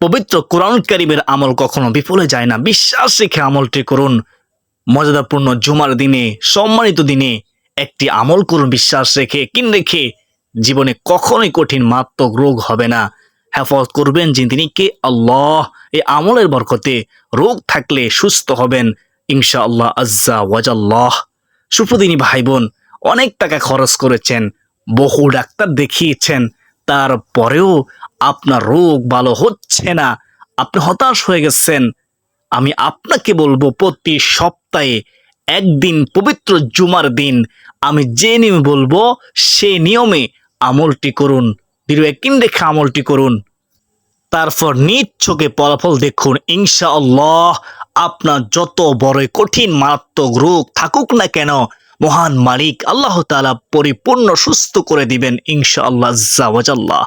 পবিত্র কোরআন কারিমের আমল কখনো বিফলে যায় না। বিশ্বাস রেখে আমলটি করুন। মর্যাদাপূর্ণ জুমার দিনে, সম্মানিত দিনে একটি আমল করুন বিশ্বাস রেখে, কিন রেখে জীবনে কখনোই কঠিন মারাত্মক রোগ হবে না। হেফাজত করবেন যে তিনি কে? আল্লাহ। এই আমলের বরকতে রোগ থাকলে সুস্থ হবেন ইনশা আল্লাহ আজ্জা ওয়াজাল্লাহ। সুপ্রদিনী ভাই বোন অনেক টাকা খরচ করেছেন, বহু ডাক্তার দেখিয়েছেন, তারপরেও আপনার রোগ ভালো হচ্ছে না, আপনি হতাশ হয়ে গেছেন, আমি আপনাকে বলব প্রতি সপ্তাহে একদিন পবিত্র জুমার দিন আমি যে নিয়মে বলব সে নিয়মে আমলটি করুন, দৃঢ় একদিন রেখে আমলটি করুন। তারপর চোখে ফলাফল দেখুন ইনশা আল্লাহ আপনার যত বড় কঠিন মারাত্মক রোগ থাকুক না কেন, মহান মালিক আল্লাহ তাআলা পরিপূর্ণ সুস্থ করে দিবেন ইনশা আল্লাহ জাওয়াজাল্লাহ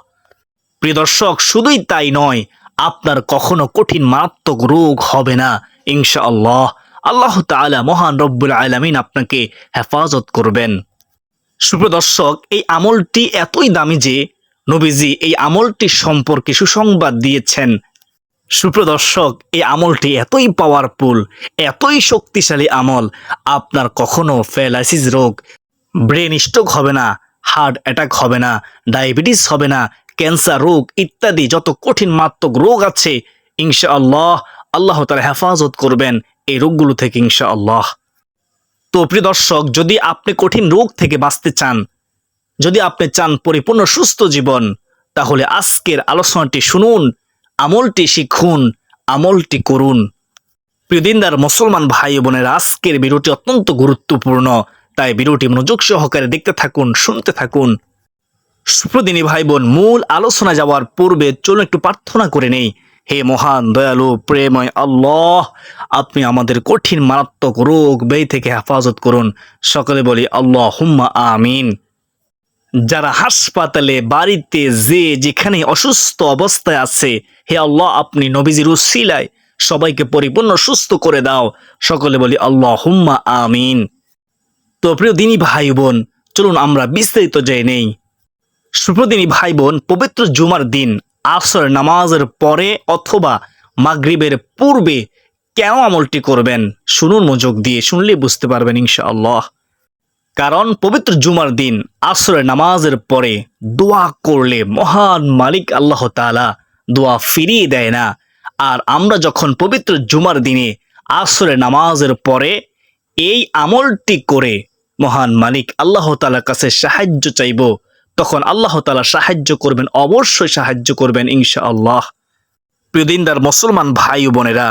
প্রিয় দর্শক, শুধুই তাই নয়, আপনার কখনো কঠিন মারাত্মক রোগ হবে না ইনশা আল্লাহ আল্লাহ তাআলা মহান রব্বুল আলামিন আপনাকে হেফাজত করবেন। সুপ্রদর্শক এই আমলটি এতই দামি যে নবীজি এই আমলটি সম্পর্কে সুসংবাদ দিয়েছেন। সুপ্রদর্শক এই আমলটি এতই পাওয়ারফুল এতই শক্তিশালী আমল, আপনার কখনো ফ্যালাইসিস রোগ ব্রেন স্ট্রোক হবে না হার্ট অ্যাটাক হবে না ডায়াবেটিস হবে না ক্যান্সার রোগ ইত্যাদি যত কঠিন মারাত্মক রোগ আছে ইনশা আল্লাহ আল্লাহ তারা হেফাজত করবেন এই রোগগুলো থেকে ইনশা আল্লাহ তো প্রিয় দর্শক, যদি আপনি কঠিন রোগ থেকে বাঁচতে চান, যদি আপনি চান পরিপূর্ণ সুস্থ জীবন, তাহলে আজকের আলোচনাটি শুনুন, আমলটি শিখুন, আমলটি করুন। প্রিয়দিনদার মুসলমান ভাই বোনের, আজকের ভিডিওটি অত্যন্ত গুরুত্বপূর্ণ, তাই ভিডিওটি মনোযোগ সহকারে দেখতে থাকুন, শুনতে থাকুন। সুপ্রদিনী ভাই বোন মূল আলোচনা যাওয়ার পূর্বে চলুন একটু প্রার্থনা করে নেই। হে মহান, দয়ালু প্রেময় আল্লাহ, আপনি আমাদের কঠিন, মারাত্মক রোগ ব্যয় থেকে হেফাজত করুন। সকলে বলি আল্লাহ হুম্মা আমিন। যারা হাসপাতালে, বাড়িতে, যে যেখানে অসুস্থ অবস্থায় আছে, হে আল্লাহ, আপনি নবীজির উসিলায় সবাইকে পরিপূর্ণ, সুস্থ করে দাও। সকলে বলি আল্লাহ হুম্মা আমিন। তো প্রিয় দিনী ভাই বোন চলুন আমরা বিস্তারিত যাই নেই। সুপ্রদিনী ভাই বোন পবিত্র জুমার দিন আসর নামাজের পরে অথবা মাগরিবের পূর্বে কেন আমলটি করবেন? শুনুন মনোযোগ দিয়ে শুনলে বুঝতে পারবেন ইনশাআল্লাহ। কারণ পবিত্র জুমার দিন আসরের নামাজের পরে দোয়া করলে মহান মালিক আল্লাহ তাআলা দোয়া ফিরিয়ে দেয় না। আর আমরা যখন পবিত্র জুমার দিনে আসরের নামাজের পরে এই আমলটি করে মহান মালিক আল্লাহ তাআলার কাছে সাহায্য চাইব তখন আল্লাহ তালা সাহায্য করবেন, অবশ্যই সাহায্য করবেন ইনশাআল্লাহ। প্রিয় দিনদার মুসলমান ভাই বোনেরা,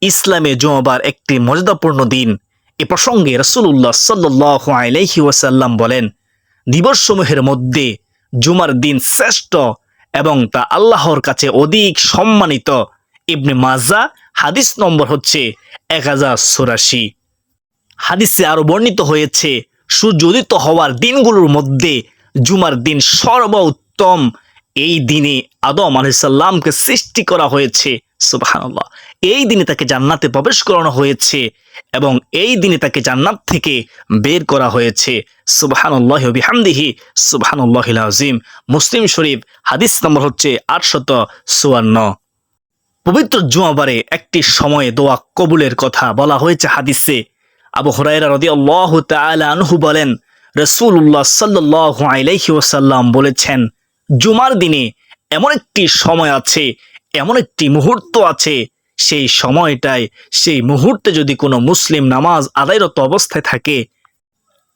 ইসলামে জুমাবার একটি মর্যাদাপূর্ণ দিন। এ প্রসঙ্গে রসুল্লাহ সাল্লাহ আলাইহি ওয়াসাল্লাম বলেন, দিবসসমূহের মধ্যে জুমার দিন শ্রেষ্ঠ এবং তা আল্লাহর কাছে অধিক সম্মানিত। ইবনে মাজা, হাদিস নম্বর হচ্ছে এক হাজার চুরাশি। হাদিসে আরও বর্ণিত হয়েছে সূর্য উদিত হওয়ার দিনগুলোর মধ্যে জুমার দিন সর্ব উত্তম এই দিনে আদম আলাইসাল্লামকে সৃষ্টি করা হয়েছে, সুবহানাল্লাহ। এই দিনে তাকে জান্নাতে প্রবেশ করানো হয়েছে এবং এই দিনে তাকে জান্নাত থেকে বের করা হয়েছে, সুবহানাল্লাহি বিহামদিহি আযীম। মুসলিম শরীফ, হাদিস নম্বর হচ্ছে আটশত চুয়ান্ন। পবিত্র জুমাবারে একটি সময়ে দোয়া কবুলের কথা বলা হয়েছে হাদিসে। আবু হুরায়রা রাদিয়াল্লাহু তাআলা আনহু বলেন রাসূলুল্লাহ সাল্লাল্লাহু আলাইহি ওয়াসাল্লাম বলেছেন, জুমার দিনে এমন একটি সময় আছে, এমন একটি মুহূর্ত আছে, সেই সময়টায়, সেই মুহূর্তে যদি কোনো মুসলিম নামাজ আদায়রত অবস্থায় থাকে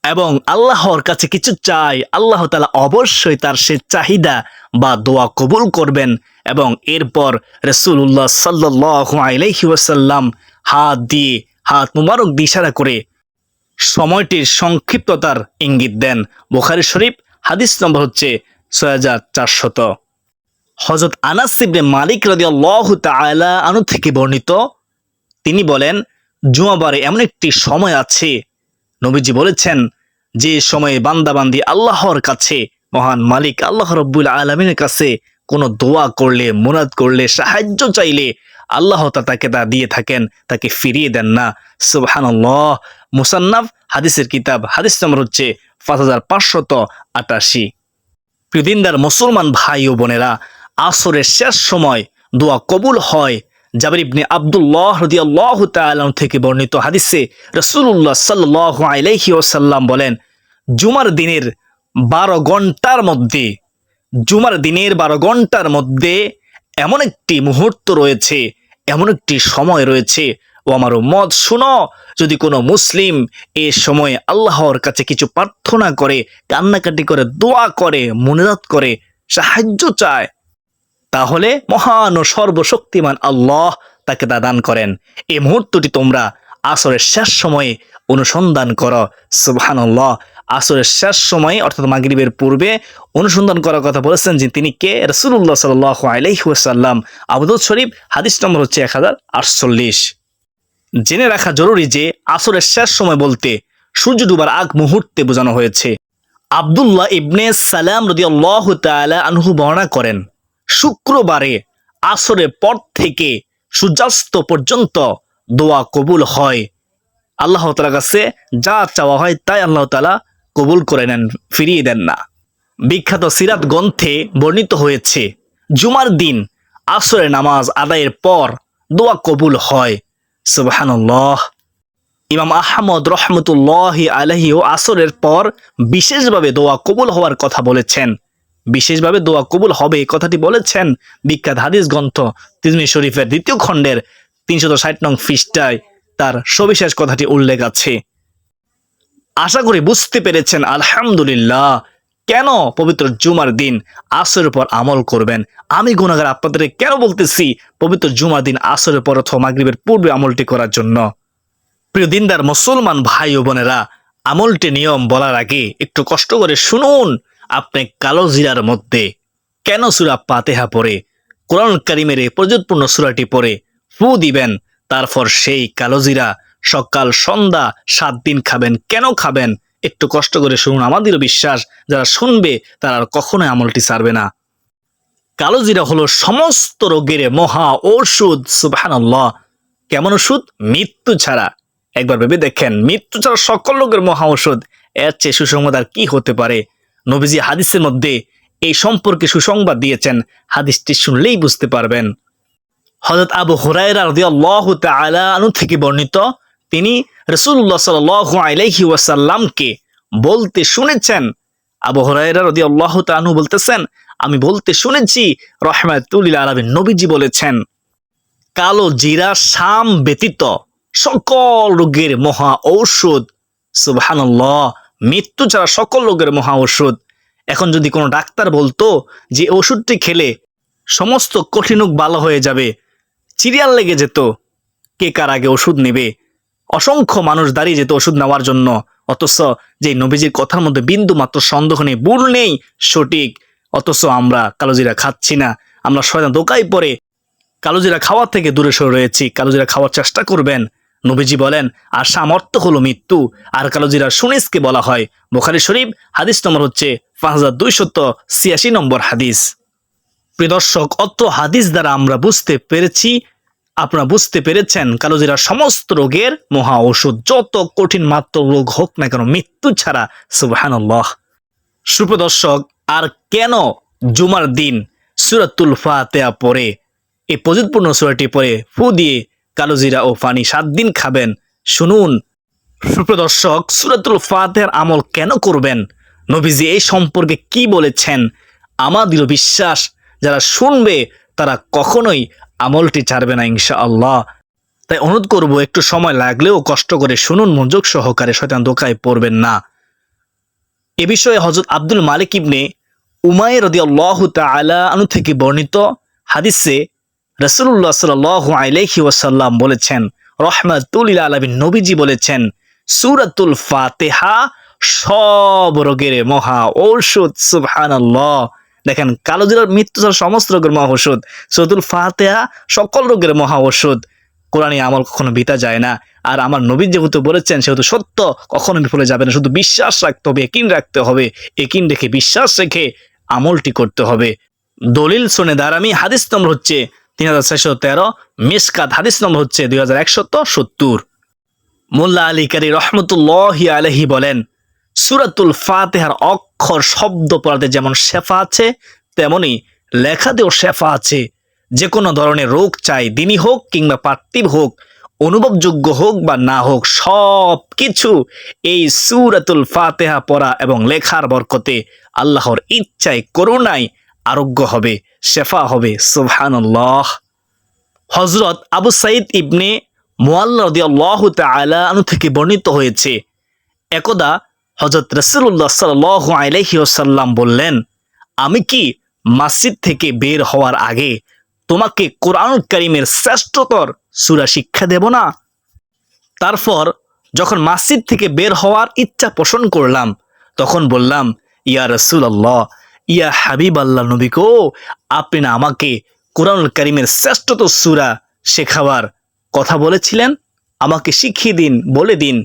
এবং আল্লাহর কাছে কিছু চায়, আল্লাহ তালা অবশ্যই তার সে চাহিদা বা দোয়া কবুল করবেন এবং এরপর রসুল্লাহ সাল্লাহ আলাইহি ওয়াসাল্লাম হাত দিয়ে, হাত মুবারক দিয়ে ইশারা করে সময়টির সংক্ষিপ্ততার ইঙ্গিত দেন বুখারি শরীফ, হাদিস নম্বর হচ্ছে ছয় হাজার চারশত। হজরত আনাস ইবনে মালিক আনু থেকে বর্ণিত, তিনি বলেন, জুমাবারে এমন একটি সময় আছে, নবীজি বলেছেন, যে সময়ে বান্দাবান্দি আল্লাহর কাছে, মহান মালিক আল্লাহ রব্বুল আলমিনের কাছে কোনো দোয়া করলে মুরাদ করলে, সাহায্য চাইলে, আল্লাহ তা তাকে তা দিয়ে থাকেন, তাকে ফিরিয়ে দেন না। সুবহানাল্লাহ মুসান্নাফ হাদিসের কিতাব। হাদিস নম্বর হচ্ছে পাঁচ হাজার পাঁচশত আটাশি। প্রিয়দিনদার মুসলমান ভাই ও বোনেরা, আসরের শেষ সময় দোয়া কবুল হয়। জাবির ইবনে আব্দুল্লাহ রদিয়াল্লাহ তাআলা থেকে বর্ণিত হাদিসে রসুল্লাহ সাল্লাহ আলাইহি ওসাল্লাম বলেন, জুমার দিনের বারো ঘণ্টার মধ্যে, জুমার দিনের বারো ঘণ্টার মধ্যে এমন একটি মুহূর্ত রয়েছে, এমন একটি সময় রয়েছে ও আমার মত শুনো, যদি কোনো মুসলিম এ সময় আল্লাহর কাছে কিছু প্রার্থনা করে, কান্নাকাটি করে, দোয়া করে মনোরাত করে, সাহায্য চায়, তাহলে মহান ও সর্বশক্তিমান আল্লাহ তাকে তা দান করেন। এই মুহূর্তটি তোমরা আসরের শেষ সময়ে অনুসন্ধান করো। সুবহানাল্লাহ, আসরের শেষ সময়ে, অর্থাৎ মাগরিবের পূর্বে, অনুসন্ধান করার কথা বলেছেন যে তিনি কে? রসুল্লাহ সাল আলাইসাল্লাম আবুদুল শরীফ, হাদিস নম্বর হচ্ছে এক হাজার আটচল্লিশ। জেনে রাখা জরুরি যে আসরের শেষ সময় বলতে সূর্য ডুবার আগ মুহূর্তে বোঝানো হয়েছে। আবদুল্লাহ ইবনে সালাম রদি তালা আনহু বর্ণনা করেন, শুক্রবারে আসরের পর থেকে সূর্যাস্ত পর্যন্ত দোয়া কবুল হয়। আল্লাহ তালার কাছে যা চাওয়া হয় তাই আল্লাহ তালা কবুল করে নেন, ফিরিয়ে দেন না। বিখ্যাত সিরাত গ্রন্থে বর্ণিত হয়েছে, জুমার দিন আসরের নামাজ আদায়ের পর দোয়া কবুল হয়। ইমাম আহমদ রহমতুল্লাহ আলহি ও আসরের পর বিশেষভাবে দোয়া কবুল হওয়ার কথা বলেছেন। বিশেষভাবে দোয়া কবুল হবে কথাটি বলেছেন বিখ্যাত হাদিস গ্রন্থ তিজমি শরীফের দ্বিতীয় খণ্ডের তিনশত ষাট নং ফিস্টায় তার সবিশেষ কথাটি উল্লেখ আছে। আশা করি বুঝতে পেরেছেন, আলহামদুলিল্লাহ। কেন পবিত্র জুমার দিন আসরের পর আমল করবেন? আমি গুণাগার আপনাদের কেন বলতেছি পবিত্র জুমার দিন আসরের পর অথবা মাগরিবের পূর্বে আমলটি করার জন্য? প্রিয় দিনদার, মুসলমান ভাই ও বোনেরা, আমলটি নিয়ম বলার আগে একটু কষ্ট করে শুনুন আপনি কালো জিরার মধ্যে। কেন সুরা পাতেহা পরে কোরআন কারিমের এই প্রযোজপূর্ণ সুরাটি পরে ফু দিবেন, তারপর সেই কালো জিরা সকাল, সন্ধ্যা, সাত দিন খাবেন, কেন খাবেন? একটু কষ্ট করে শুনুন, আমাদেরও বিশ্বাস, যারা শুনবে তারা আর কখনোই আমলটি ছাড়বে না। কালো জিরা হলো সমস্ত রোগের মহা ঔষধ সুবহানাল্লাহ। কেমন ওষুধ? মৃত্যু ছাড়া। একবার ভেবে দেখেন, মৃত্যু ছাড়া সকল রোগের মহা ঔষধ এর চেয়ে সুসংবাদ আর কি হতে পারে? নবীজি হাদিসের মধ্যে এই সম্পর্কে সুসংবাদ দিয়েছেন, হাদিসটি শুনলেই বুঝতে পারবেন। হজরত আবু রাদিয়াল্লাহু তাআলা আনহু থেকে বর্ণিত তিনি রাসূলুল্লাহ সাল্লাল্লাহু আলাইহি ওয়াসাল্লামকে বলতে শুনেছেন। আবু হুরায়রা রাদিয়াল্লাহু তাআলা আনহু বলতেছেন, আমি বলতে শুনেছি, রহমাতুল আলামিন নবীজি বলেছেন, কালো জিরা, শাম ব্যতীত সকল রোগের মহা ঔষধ, সুবহানাল্লাহ, মৃত্যু ছাড়া সকল রোগের মহা ঔষধ। এখন যদি কোনো ডাক্তার বলতো যে ওষুধটি খেলে সমস্ত কঠিন রোগ ভালো হয়ে যাবে চিরিয়াল লেগে যেত, কে কার আগে ওষুধ নেবে? অসংখ্য মানুষ দাঁড়িয়ে যেত ওষুধ নেওয়ার জন্য। অথচ যে নবীজির কথার মধ্যে বিন্দু মাত্র সন্দেহ নেই, ভুল নেই, সঠিক। অথচ আমরা কালোজিরা খাচ্ছি না, আমরা শয়তান দোকায় পরে কালোজিরা খাওয়ার থেকে দূরে সরে রয়েছি, কালোজিরা খাওয়ার চেষ্টা করবেন। নবীজি বলেন, আর সামর্থ্য হলো মৃত্যু, আর কালোজিরা সুনিসকে বলা হয়। বোখারি শরীফ, হাদিস নম্বর হচ্ছে পাঁচ হাজার দুইশত ছিয়াশি নম্বর হাদিস। প্রিয় দর্শক, অত্র হাদিস দ্বারা আমরা বুঝতে পেরেছি আপনারা বুঝতে পেরেছেন, কালোজিরা সমস্ত রোগের মহা ওষুধ, যত কঠিন মাত্র রোগ হোক না কেন, মৃত্যু ছাড়া সুবাহান্লাহ সুপ্রদর্শক আর কেন জুমার দিন সুরাতুল ফাতেয়া পরে এই প্রযুৎপূর্ণ সুরাটি পরে ফু দিয়ে কালোজিরা ও পানি সাত দিন খাবেন। শুনুন। সুপ্রদর্শক সুরাতুল ফাতেহার আমল কেন করবেন? নবীজি এই সম্পর্কে কি বলেছেন? আমাদের বিশ্বাস, যারা শুনবে, তারা কখনোই আমলটি ছাড়বে না ইনশা আল্লাহ তাই অনুরোধ করব, একটু সময় লাগলেও কষ্ট করে শুনুন, মনোযোগ সহকারে শয়তান দোকায় পড়বেন না। এ বিষয়ে হজরত আব্দুল মালিক ইবনে উমায় রদি আল্লাহ তালা আনু থেকে বর্ণিত হাদিসে রসুল্লাহ সাল আলাইহি ওয়াসাল্লাম বলেছেন, রহমাতুল আলমিন নবীজি বলেছেন, সুরাতুল ফাতেহা সব রোগের মহা ঔষধ, সুবহানাল্লাহ। দেখেন, কালো জিরার মৃত্যু ছাড়া সমস্ত রোগের মহা ওষুধ সুরাতুল ফাতেহা সকল রোগের মহা ওষুধ কোরআনে আমল কখনো বিতা যায় না। আর আমার নবী যেহেতু বলেছেন, সেহেতু সত্য, কখনো বিফলে যাবে না। শুধু বিশ্বাস রাখতে হবে, একিন রাখতে হবে, একিন রেখে বিশ্বাস রেখে আমলটি করতে হবে। দলিল শুনে দাঁড়ামি, হাদিস নম্বর হচ্ছে তিন হাজার ছয়শো তেরো, মিসকাত, হাদিস নম্বর হচ্ছে দুই হাজার একশত সত্তর। মোল্লা আলী কারি রহমতুল্লাহ আলহি বলেন সুরাতুল ফাতেহার অক্ষর শব্দ পড়াতে যেমন শেফা আছে, তেমনি লেখাতেও শেফা আছে। যে কোনো ধরনের রোগ চাই, দিনই হোক কিংবা পার্থিব হোক, অনুভবযোগ্য হোক বা না হোক সব কিছু এই সুরাতুল ফাতেহা পড়া এবং লেখার বরকতে আল্লাহর ইচ্ছায় করুণায় আরোগ্য হবে, শেফা হবে, সুবহানাল্লাহ। হজরত আবু সাইদ ইবনে মোয়াল্লাহ তালা থেকে বর্ণিত হয়েছে, একদা হজরত রসুল্লাহ সাল আলহি ওসাল্লাম বললেন, আমি কি মসজিদ থেকে বের হওয়ার আগে তোমাকে কোরআন করিমের শ্রেষ্ঠতর সুরা শিক্ষা দেব না? তারপর যখন মসজিদ থেকে বের হওয়ার ইচ্ছা পোষণ করলাম, তখন বললাম, ইয়া রসুল আল্লাহ ইয়া হাবিব আল্লাহ নবী গো, আপনি না আমাকে কোরআন করিমের শ্রেষ্ঠতর সুরা শেখাবার কথা বলেছিলেন? আমাকে শিখিয়ে দিন, বলে দিন।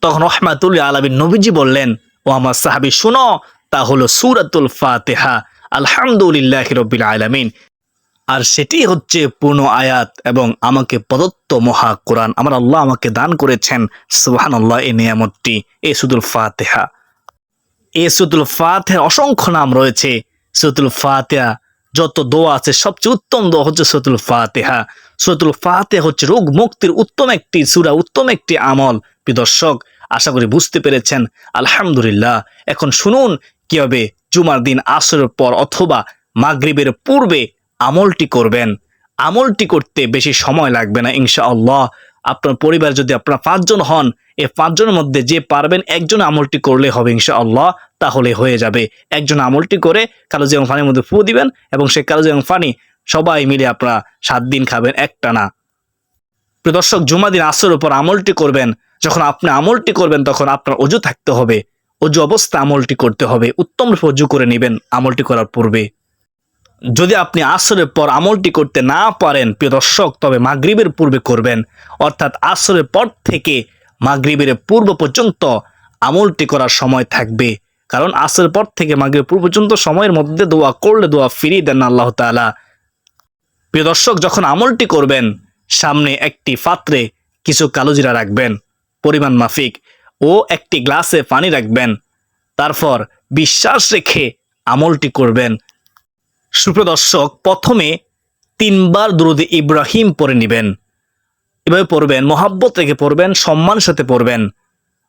তখন রহমাতুল্লাহ আলমী নবীজি বললেন, ও আমার সাহাবি, শুনো, তা হলো সুরাতুল ফাতেহা। আলহামদুলিল্লাহ রবিল আলমিন। আর সেটি হচ্ছে পূর্ণ আয়াত এবং আমাকে প্রদত্ত মহা কোরআন। আমার আল্লাহ আমাকে দান করেছেন সুহান আল্লাহ এই নিয়ামতটি এ সুদুল ফাতেহা। এ সুদুল ফাতেহার অসংখ্য নাম রয়েছে। সুতুল ফাতেহা যত দোয়া আছে, সবচেয়ে উত্তম দোয়া হচ্ছে সুতুল ফাতেহা। সুতুল ফাতেহা হচ্ছে রোগ মুক্তির উত্তম একটি সুরা, উত্তম একটি আমল। দর্শক, আশা করি বুঝতে পেরেছেন। আলহামদুলিল্লাহ, এখন শুনুন কীভাবে জুমার দিন আসরের পর অথবা মাগরিবের পূর্বে আমলটি করবেন। আমলটি করতে বেশি সময় লাগবে না, ইনশাআল্লাহ। আপনার পরিবার যদি আপনার পাঁচজন হন, এই পাঁচজনের মধ্যে যে পারবেন, একজন আমলটি করলে হবে, ইনশাআল্লাহ। তাহলে হয়ে যাবে। একজন আমলটি করে কালো এবং ফানির মধ্যে ফু দিবেন এবং সেই কালো এবং ফানি সবাই মিলে আপনারা সাত দিন খাবেন একটা না দর্শক জুমা দিন আসর উপর আমলটি করবেন। যখন আপনি আমলটি করবেন, তখন আপনার অজু থাকতে হবে। অজু অবস্থা আমলটি করতে হবে। উত্তম রূপে অজু করে নেবেন আমলটি করার পূর্বে। যদি আপনি আসরের পর আমলটি করতে না পারেন, প্রিয় দর্শক, তবে মাগরিবের পূর্বে করবেন। অর্থাৎ আসরের পর থেকে মাগরিবের পূর্ব পর্যন্ত আমলটি করার সময় থাকবে। কারণ আসরের পর থেকে মাগরিবের পূর্ব পর্যন্ত সময়ের মধ্যে দোয়া করলে দোয়া ফিরিয়ে দেন আল্লাহ তাআলা। প্রিয় দর্শক, যখন আমলটি করবেন, সামনে একটি পাত্রে কিছু কালোজিরা রাখবেন, পরিমাণ মাফিক, ও একটি গ্লাসে পানি রাখবেন। তারপর বিশ্বাস রেখে আমলটি করবেন। সুপ্রদর্শক প্রথমে তিনবার দুরুদ ইব্রাহিম পড়ে নেবেন। এভাবে পড়বেন, মোহাব্বত রেখে পড়বেন, সম্মানের সাথে পড়বেন।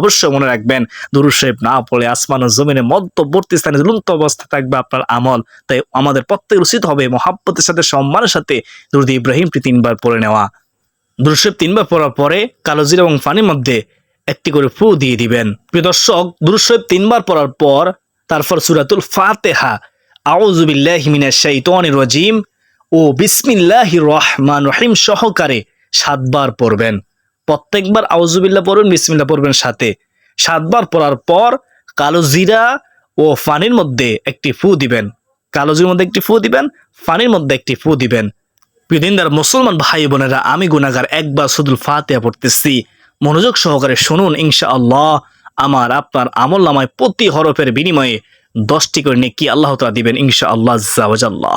অবশ্যই মনে রাখবেন শরীফ না পড়ে আসমান ও জমিনের মধ্যবর্তী স্থানে ঝুলন্ত অবস্থা থাকবে আপনার আমল। তাই আমাদের প্রত্যেক উচিত হবে মহাব্বতের সাথে, সম্মানের সাথে দুরুদ ইব্রাহিমটি তিনবার পড়ে নেওয়া। দুরুশেব তিনবার পড়ার পরে কালোজির এবং পানির মধ্যে একটি করে ফু দিয়ে দিবেন। প্রিয় দর্শক দুরুশেব তিনবার পড়ার পর তারপর সুরাতুল ফাতেহা আউজুবিল্লাহ হিমিনা শাইতানির ও বিসমিল্লাহির রহমান রহিম সহকারে সাতবার পড়বেন। প্রত্যেকবার আউজুবিল্লাহ পড়বেন বিসমিল্লাহ পড়বেন সাথে। সাতবার পড়ার পর কালো জিরা ও ফানির মধ্যে একটি ফু দিবেন। কালো জিরার মধ্যে একটি ফু দিবেন, ফানির মধ্যে একটি ফু দিবেন। প্রিয়দিনদার মুসলমান ভাই বোনেরা, আমি গুনাগার একবার সুদুল ফাতেহা পড়তেছি। মনোযোগ সহকারে শুনুন ইনশা আল্লাহ আমার, আপনার আমল নামায় প্রতি হরফের বিনিময়ে দশটি করে নেকি আল্লাহ তালা দিবেন ইনশা আল্লাহ জাওয়াজাল্লাহ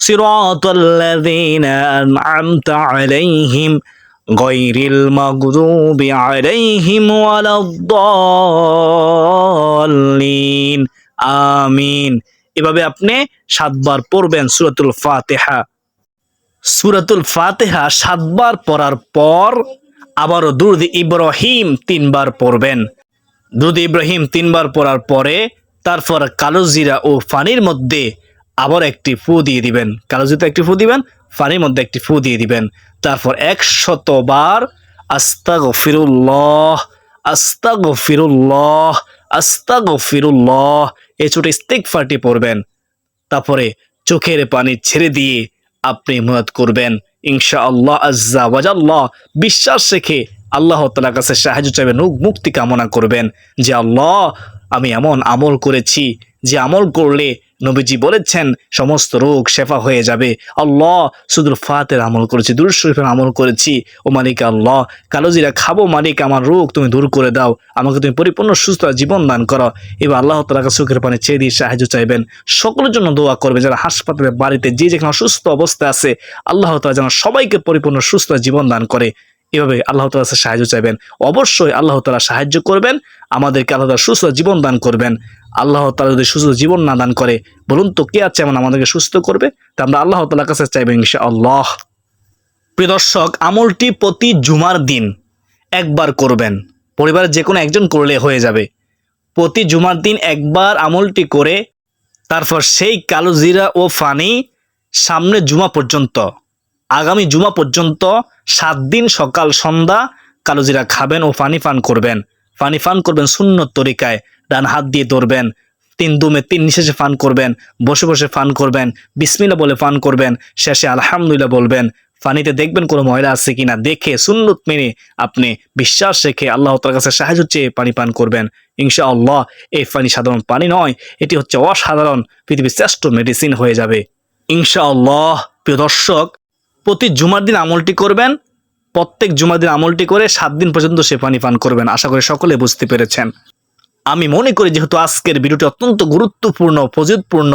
صراط الذين أنعمت عليهم غير المغضوب عليهم ولا الضالين آمين এভাবে আপনি সাতবার পড়বেন সূরাতুল ফাতিহা সুরাতুল ফাতেহা সাতবার পড়ার পর আবারও দুরুদ ইব্রাহিম তিনবার পড়বেন দুরুদ ইব্রাহিম তিনবার পড়ার পরে তারপর কালো জিরা ও ফানির মধ্যে আবার একটি ফু দিয়ে দিবেন। কালো জিরাতে একটি ফু দিবেন, ফানির মধ্যে একটি ফু দিয়ে দিবেন। তারপর একশত বার আস্তাগফিরুল্লাহ আস্তাগফিরুল্লাহ আস্তাগফিরুল্লাহ এই ছোট ইস্তেগফারটি পড়বেন। তারপরে চোখের পানি ছেড়ে দিয়ে আপনি মুরাদ করবেন। ইনশা আল্লাহ আজ্জা ওয়াজাল্লাহ, বিশ্বাস রেখে আল্লাহ তালার কাছে সাহায্য চাইবেন মুক- মুক্তি কামনা করবেন যে আল্লাহ, আমি এমন আমল করেছি যে আমল করলে নবীজি বলেছেন, সমস্ত রোগ শেফা হয়ে যাবে। আল্লাহ শুধু ফাতের আমল করেছি দূর শরীফের আমল করেছি। ও মালিক আল্লাহ কালোজিরা খাব মালিক, আমার রোগ তুমি দূর করে দাও, আমাকে তুমি পরিপূর্ণ, সুস্থ জীবন দান করো। এবার আল্লাহ তালা কাছে চোখের পানি চেয়ে দিয়ে সাহায্য চাইবেন। সকলের জন্য দোয়া করবে যারা হাসপাতালে, বাড়িতে, যে যেখানে অসুস্থ অবস্থায় আছে, আল্লাহ তালা যেন সবাইকে পরিপূর্ণ, সুস্থ জীবন দান করে। এভাবে আল্লাহ তালা সাহায্য চাইবেন। অবশ্যই আল্লাহ তালা সাহায্য করবেন, আমাদেরকে আল্লাহ সুস্থ জীবন দান করবেন। আল্লাহ তালা যদি সুস্থ জীবন না দান করে, বলুন তো কে আছে এমন আমাদেরকে সুস্থ করবে? তা আমরা আল্লাহ তালার কাছে চাইবেন ইনশা আল্লাহ প্রিয় দর্শক, আমলটি প্রতি জুমার দিন একবার করবেন। পরিবারের যে কোনো একজন করলে হয়ে যাবে। প্রতি জুমার দিন একবার আমলটি করে, তারপর সেই কালো জিরা ও ফানি সামনে জুমা পর্যন্ত, আগামী জুমা পর্যন্ত সাত দিন সকাল সন্ধ্যা কালো জিরা খাবেন ও পানি পান করবেন। পানি পান করবেন শূন্য তরিকায়। ডান হাত দিয়ে ধরবেন, তিন দুমে তিন নিঃশ্বাসে ফান করবেন, বসে বসে ফান করবেন বিসমিল্লা বলে ফান করবেন, শেষে আলহামদুলিল্লাহ বলবেন, ফানিতে দেখবেন কোনো ময়লা আছে কিনা, দেখে সুন্নত মেনে আপনি বিশ্বাস রেখে আল্লাহ তার কাছে সাহায্য চেয়ে পানি পান করবেন। ইনশা আল্লাহ এই পানি সাধারণ পানি নয়, এটি হচ্ছে অসাধারণ, পৃথিবীর শ্রেষ্ঠ মেডিসিন হয়ে যাবে। ইনশা আল্লাহ প্রিয় দর্শক, প্রতি জুমার দিন আমলটি করবেন, প্রত্যেক জুমার দিন আমলটি করে সাত দিন পর্যন্ত সে পানি পান করবেন, আশা করি সকলে বুঝতে পেরেছেন। আমি মনে করি যেহেতু আজকের ভিডিওটি অত্যন্ত গুরুত্বপূর্ণ ফজিতপূর্ণ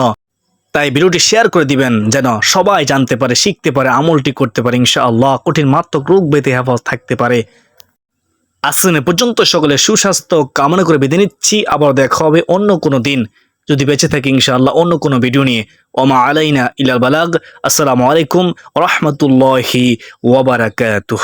তাই ভিডিওটি শেয়ার করে দিবেন যেন সবাই জানতে পারে, শিখতে পারে, আমলটি করতে পারে, ইনশাআল্লাহ কঠিন মাত্রক রোগ বেঁধে হেফাজ থাকতে পারে। আসলে পর্যন্ত সকলে সুস্বাস্থ্য কামনা করে বেঁধে নিচ্ছি। আবার দেখা হবে অন্য কোনো দিন। যদি বেঁচে থাকি, ইনশাআল্লাহ অন্য কোনো ভিডিও নিয়ে। ওমা আলাইনা ইলাল বালাগ। আসসালামু আলাইকুম রহমতুল্লাহি ওয়াবারাকাতুহ